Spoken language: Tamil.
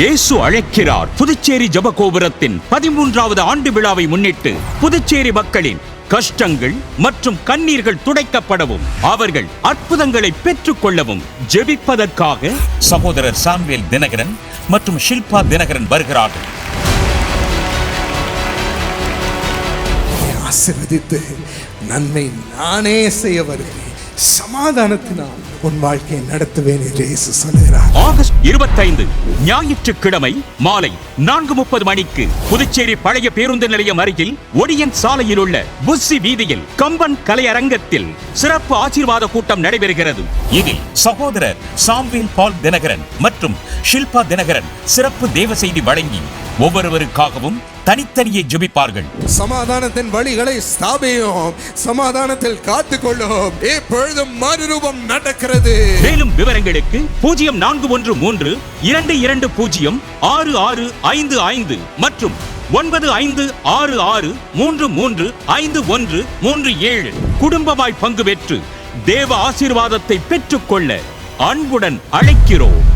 இயேசு அழைக்கிறார். புதுச்சேரி ஜபகோபுரத்தின் பதிமூன்றாவது ஆண்டு விழாவை முன்னிட்டு புதுச்சேரி மக்களின் கஷ்டங்கள் மற்றும் கண்ணீர்கள் துடைக்கப்படவும் அவர்கள் அற்புதங்களை பெற்றுக் கொள்ளவும் ஜெபிப்பதற்காக சகோதரர் சாம்வேல் தினகரன் மற்றும் ஷில்பா தினகரன் வருகிறார்கள். ஆசிர்வதித்து நன்மை நானே செய்ய வருகிறேன். சமாதானத்தினால் உன் வாழ்க்கையை நடத்துவேன் என்று இயேசு சொல்கிறார் ஆகஸ்ட் இருபத்தைந்து ஞாயிற்றுக்கிழமை மாலை நான்கு முப்பது மணிக்கு புதுச்சேரி பழைய பேருந்து நிலையம் அருகில் ஒடியன் சாலையில் உள்ள புஸ்ஸி வீதியில் கம்பன் கலையரங்கத்தில் சிறப்பு ஆசீர்வாத கூட்டம் நடைபெறுகிறது. இதில் சகோதரர் சாம்வேல் பால் தினகரன் மற்றும் ஷில்பா தினகரன் சிறப்பு தேவ செய்தி வழங்கி ஒவ்வொருவருக்காகவும் தனித்தனியே ஜெபிப்பார்கள். சமாதானத்தின் வழிகளை ஸ்தாபியும். சமாதானத்தில் காத்துக்கொள்ளும். இப்பொழுதும் மறுரூபம் நடக்கிறது. மேலும் விவரங்களுக்கு பூஜ்ஜியம் நான்கு ஒன்று மூன்று இரண்டு இரண்டு பூஜ்ஜியம் ஆறு ஆறு ஐந்து ஐந்து மற்றும் ஒன்பது ஐந்து ஆறு ஆறு மூன்று மூன்று ஐந்து ஒன்று மூன்று ஏழு குடும்பமாய் பங்கு பெற்று தேவ ஆசீர்வாதத்தை பெற்றுக்கொள்ள அன்புடன் அழைக்கிறோம்.